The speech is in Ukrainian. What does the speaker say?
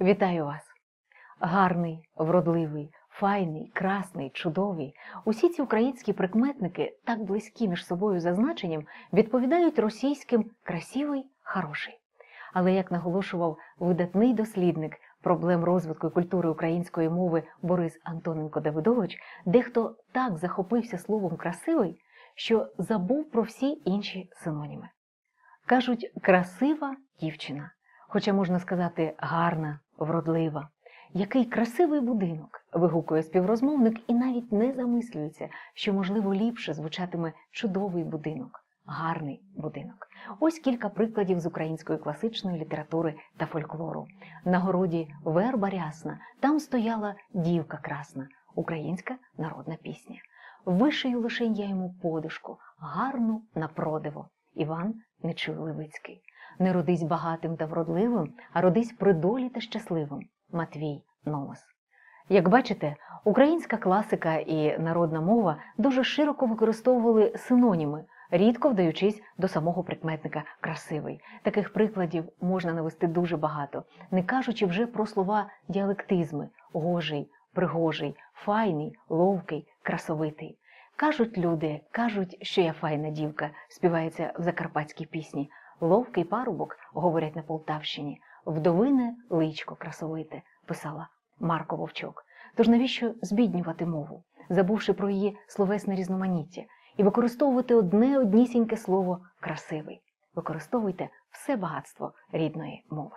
Вітаю вас! Гарний, вродливий, файний, красний, чудовий. Усі ці українські прикметники, так близькі між собою за значенням, відповідають російським красивий, хороший. Але як наголошував видатний дослідник проблем розвитку і культури української мови Борис Антоненко Давидович, дехто так захопився словом красивий, що забув про всі інші синоніми. Кажуть, красива дівчина, хоча можна сказати гарна, вродлива. Який красивий будинок, вигукує співрозмовник і навіть не замислюється, що, можливо, ліпше звучатиме чудовий будинок, гарний будинок. Ось кілька прикладів з української класичної літератури та фольклору. На городі верба рясна, там стояла дівка красна, українська народна пісня. Вишию лишень я йому подушку, гарну на продиво. Іван Нечуй Левицький. Не родись багатим та вродливим, а родись при долі та щасливим. Матвій Номос. Як бачите, українська класика і народна мова дуже широко використовували синоніми, рідко вдаючись до самого прикметника красивий. Таких прикладів можна навести дуже багато, не кажучи вже про слова діалектизми гожий, пригожий, файний, ловкий, красовитий. Кажуть люди, кажуть, що я файна дівка, співається в закарпатській пісні. Ловкий парубок, говорять на Полтавщині, вдовине личко красовите, писала Марко Вовчок. Тож навіщо збіднювати мову, забувши про її словесне різноманіття, і використовувати одне однісіньке слово красивий. Використовуйте все багатство рідної мови.